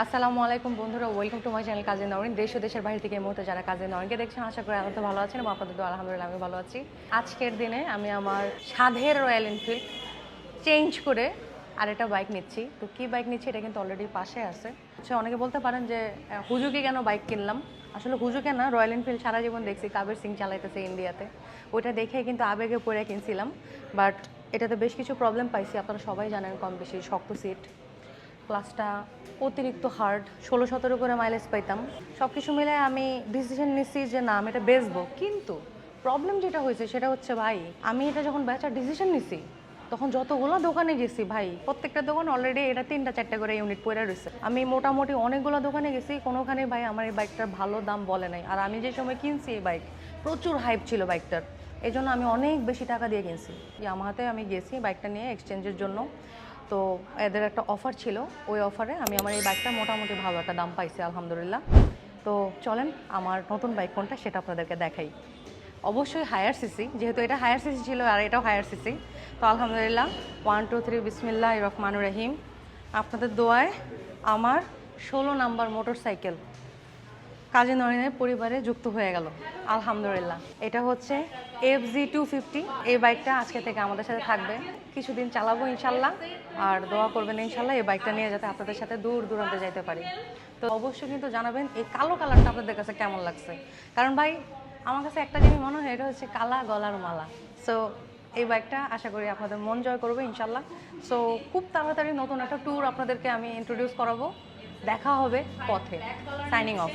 আসসালামু আলাইকুম বন্ধুরা ওয়েলকাম টু মাই চ্যানেল কাজে নরিন দেশ ও দেশের বাইরে থেকে এই মুহূর্তে যারা কাজে নরিনকে দেখছেন, আশা করি আনন্দ ভালো আছেন এবং আপনাদের তো আলহামদুলিল্লাহ আমি ভালো আছি। আজকের দিনে আমি আমার সাধের রয়্যাল এনফিল্ড চেঞ্জ করে আর একটা বাইক নিচ্ছি। তো কী বাইক নিচ্ছি এটা কিন্তু অলরেডি পাশে আছে। আচ্ছা অনেকে বলতে পারেন যে হুজুকে কেন বাইক কিনলাম? আসলে হুজুকে না রয়্যাল এনফিল্ড সারা জীবন দেখছি কাবের সিং চালাইতেছে ইন্ডিয়াতে ওইটা দেখে কিন্তু আবেগে পড়ে কিনছিলাম বাট এটাতে বেশ কিছু প্রবলেম পাইছি, আপনারা সবাই জানেন কম বেশি শক্ত সিট ক্লাসটা অতিরিক্ত হার্ড ষোলো, সতেরো করে মাইলেজ পাইতাম। সব কিছু মিলে আমি ডিসিশন নিচ্ছি যে না, আমি এটা বেচবো। কিন্তু প্রবলেম যেটা হয়েছে সেটা হচ্ছে ভাই, আমি এটা যখন বেচার ডিসিশন নিছি, তখন যতগুলো দোকানে গেছি ভাই, প্রত্যেকটা দোকান অলরেডি এটা তিনটা, চারটা করে ইউনিট পড়ে রয়েছে আমি মোটামুটি অনেকগুলো দোকানে গেছি, কোনোখানে ভাই আমার এই বাইকটার ভালো দাম বলে নাই। আর আমি যে সময় কিনছি এই বাইক প্রচুর হাইপ ছিল বাইকটার এই জন্য আমি অনেক বেশি টাকা দিয়ে কিনছি। আমার হাতে আমি গেছি বাইকটা নিয়ে এক্সচেঞ্জের জন্য। তো এদের একটা অফার ছিল। ওই অফারে আমি আমার এই বাইকটা মোটামুটি ভালো একটা দাম পাইছি, আলহামদুলিল্লাহ। তো চলেন, আমার নতুন বাইক কোনটা সেটা আপনাদেরকে দেখাই। অবশ্যই হায়ার সিসি যেহেতু এটা হায়ার সিসি ছিল আর এটাও হায়ার সিসি তো আলহামদুলিল্লাহ ওয়ান টু থ্রি বিসমিল্লা রহমানুর রহিম। আপনাদের দোয়ায় আমার ষোলো নাম্বার মোটর সাইকেল কাজী নরিনের পরিবারে যুক্ত হয়ে গেল। আলহামদুলিল্লাহ। এটা হচ্ছে এফ জি টু ফিফটি এই বাইকটা আজকে থেকে আমাদের সাথে থাকবে। কিছুদিন চালাবো ইনশাল্লাহ। আর দোয়া করবেন ইনশাল্লাহ এই বাইকটা নিয়ে যাতে আপনাদের সাথে দূর দূরান্তে যাইতে পারি। তো অবশ্যই কিন্তু জানাবেন এই কালো কালারটা আপনাদের কাছে কেমন লাগছে? কারণ ভাই, আমার কাছে একটা জিনিস মনে হয়, এটা হচ্ছে কালা গলার মালা। সো এই বাইকটা আশা করি আপনাদের মন জয় করবে ইনশাল্লাহ। সো খুব তাড়াতাড়ি নতুন একটা ট্যুর আপনাদেরকে আমি ইন্ট্রোডিউস করাবো। দেখা হবে পথে। Signing off